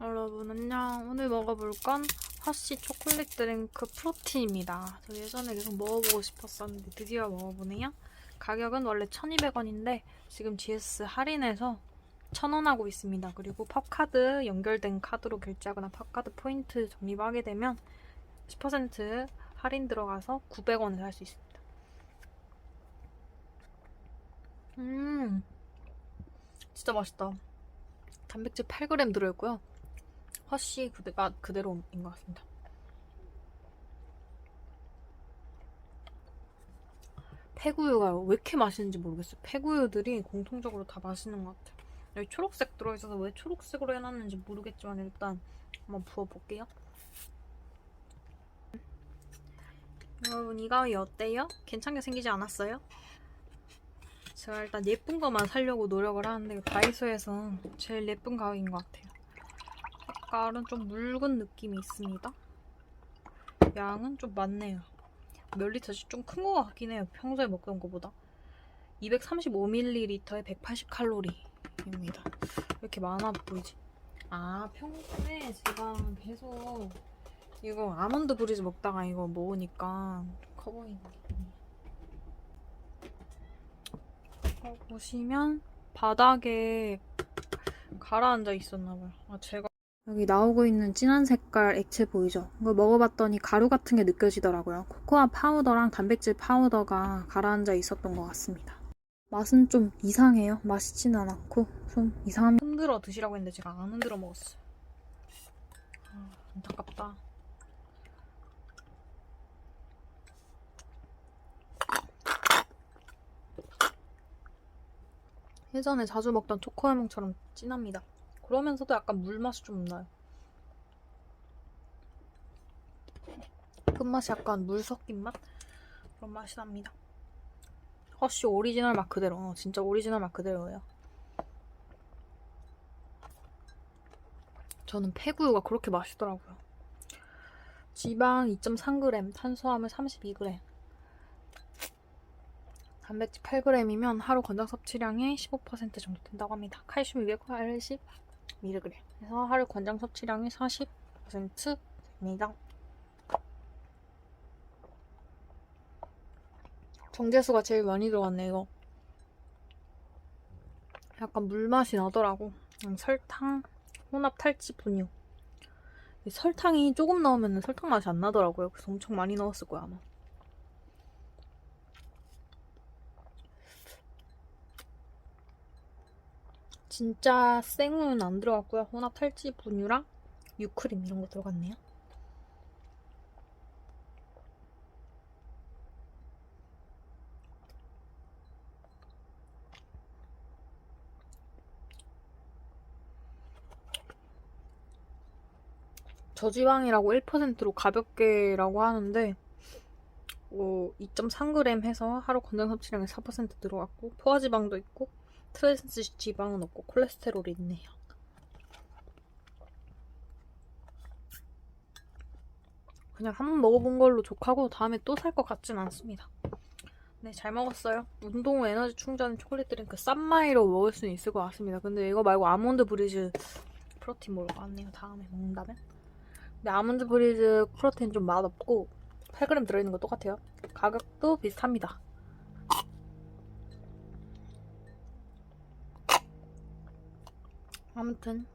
여러분 안녕. 오늘 먹어볼 건 허쉬 초콜릿 드링크 프로틴입니다. 저 예전에 계속 먹어보고 싶었었는데 드디어 먹어보네요. 가격은 원래 1200원인데 지금 GS 할인해서 1000원 하고 있습니다. 그리고 팝카드 연결된 카드로 결제하거나 팝카드 포인트 적립하게 되면 10% 할인 들어가서 900원에 살 수 있습니다. 음, 진짜 맛있다. 단백질 8g 들어있고요. 허쉬 그대, 맛 그대로인 것 같습니다. 폐구유가 왜 이렇게 맛있는지 모르겠어요. 폐구유들이 공통적으로 다 맛있는 것 같아요. 여기 초록색 들어있어서 왜 초록색으로 해놨는지 모르겠지만 일단 한번 부어볼게요. 여러분 이 가위 어때요? 괜찮게 생기지 않았어요? 제가 일단 예쁜 것만 사려고 노력을 하는데 다이소에서 제일 예쁜 가위인 것 같아요. 색깔은 좀 묽은 느낌이 있습니다. 양은 좀 많네요. 몇 리터씩 좀 큰 것 같긴 해요. 평소에 먹던 것보다. 235ml에 180칼로리입니다. 왜 이렇게 많아 보이지? 아, 평소에 제가 계속 이거 아몬드 브리즈 먹다가 이거 먹으니까 좀커 느낌이에요. 어, 보시면 바닥에 가라앉아 있었나봐요. 아, 제가 여기 나오고 있는 진한 색깔 액체 보이죠? 이거 먹어봤더니 가루 같은 게 느껴지더라고요. 코코아 파우더랑 단백질 파우더가 가라앉아 있었던 것 같습니다. 맛은 좀 이상해요. 맛있지는 않고 좀 이상합니다. 흔들어 드시라고 했는데 제가 안 흔들어 먹었어요. 아, 안타깝다. 예전에 자주 먹던 초코해몽처럼 진합니다. 그러면서도 약간 물맛이 좀 나요. 끝맛이 약간 물 섞인 맛? 그런 맛이 납니다. 허쉬 오리지널 맛 그대로. 어, 진짜 오리지널 맛 그대로예요. 저는 폐구유가 그렇게 맛있더라고요. 지방 2.3g, 탄수화물 32g. 단백질 8g이면 하루 권장 섭취량의 15% 정도 된다고 합니다. 칼슘 280 mg. 그래서 하루 권장 섭취량의 40%입니다. 정제수가 제일 많이 들어갔네 이거. 약간 물맛이 나더라고. 음, 설탕, 혼합 탈지 분유. 이 설탕이 조금 넣으면 설탕 맛이 안 나더라고요. 그래서 엄청 많이 넣었을 거야 아마. 진짜 생우유는 안 들어갔고요. 혼합 탈지 분유랑 유크림 이런 거 들어갔네요. 저지방이라고 1%로 가볍게라고 하는데 어, 2.3g 해서 하루 권장 섭취량의 4% 들어갔고 포화지방도 있고 트랜스 지방은 없고 콜레스테롤이 있네요. 그냥 한 번 먹어본 걸로 족하고 다음에 또 살 것 같진 않습니다. 네, 잘 먹었어요. 운동 후 에너지 충전 초콜릿 드링크 쌈마이로 먹을 수는 있을 것 같습니다. 근데 이거 말고 아몬드 브리즈 프로틴 먹을 것 같네요. 다음에 먹는다면. 근데 아몬드 브리즈 프로틴 좀 맛없고 8g 들어있는 거 똑같아요. 가격도 비슷합니다. 아무튼